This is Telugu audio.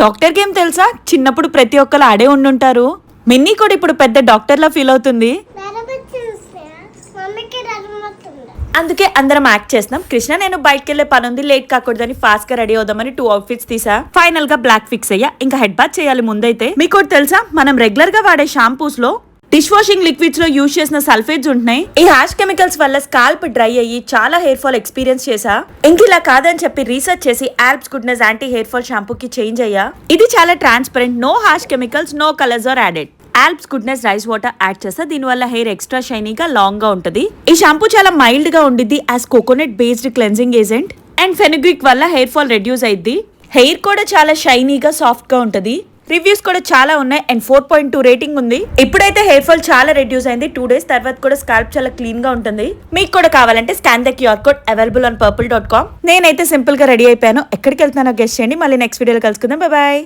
డాక్టర్కి ఏం తెలుసా? చిన్నప్పుడు ప్రతి ఒక్కరు ఆడే ఉండుంటారు. మిన్నీ కూడా ఇప్పుడు పెద్ద డాక్టర్లా ఫీల్ అవుతుంది. అందుకే అందరం యాక్ట్ చేస్తున్నాం. కృష్ణ నేను బయటకు వెళ్ళే పని ఉంది లేట్ కాకూడదని ఫాస్ట్గా రెడీ అవుదామని టూ అవుట్ఫిట్స్ తీసా. ఫైనల్గా బ్లాక్ ఫిక్స్ అయ్యా. ఇంకా హెడ్ బాత్ చేయాలి ముందైతే. మీకు తెలుసా? మనం రెగ్యులర్గా వాడే షాంపూస్లో డిష్ వాషింగ్ లిక్విడ్స్లో యూజ్ చేసిన సల్ఫేట్స్ ఉంటున్నాయి. ఈ హ్యాష్ కెమికల్స్ వల్ల స్కాల్ప్ డ్రై అయ్యి చాలా హెయిర్ ఫాల్ ఎక్స్పీరియన్స్ చేసా ఇంక ఇలా కాదని చెప్పి రీసెర్చ్ చేసి Alps Goodness anti hair fall shampoo కి చేంజ్ అయ్యా. ఇది చాలా transparent no harsh chemicals no colours are added. Alps Goodness rice water add చేస్తే దీనివల్ల హెయిర్ ఎక్స్ట్రా షైనీగా లాంగ్గా ఉంటుంది. ఈ షాంపూ చాలా మైల్డ్గా ఉండిద్ది as coconut based cleansing agent. And fenugreek వల్ల హెయిర్ ఫాల్ రెడ్యూస్ అయింది హెయిర్ కూడా చాలా షైనీగా సాఫ్ట్గా రివ్యూస్ కూడా చాలా ఉన్నాయి and four point two rating ఉంది. ఇప్పుడైతే హెయిర్ ఫాల్ చాలా రెడ్యూస్ అయింది. టూ డేస్ తర్వాత కూడా స్కాల్ప్ చాలా క్లీన్గా ఉంటుంది. మీకు కూడా కావాలంటే scan the QR code available on purple dot com నేనైతే సింపుల్గా రెడీ అయిపోయాను. ఎక్కడికి వెళ్తున్నానో గెస్ట్ చేయండి. మళ్ళీ నెక్స్ట్ వీడియోలో కలుసుకుందాం. బాయ్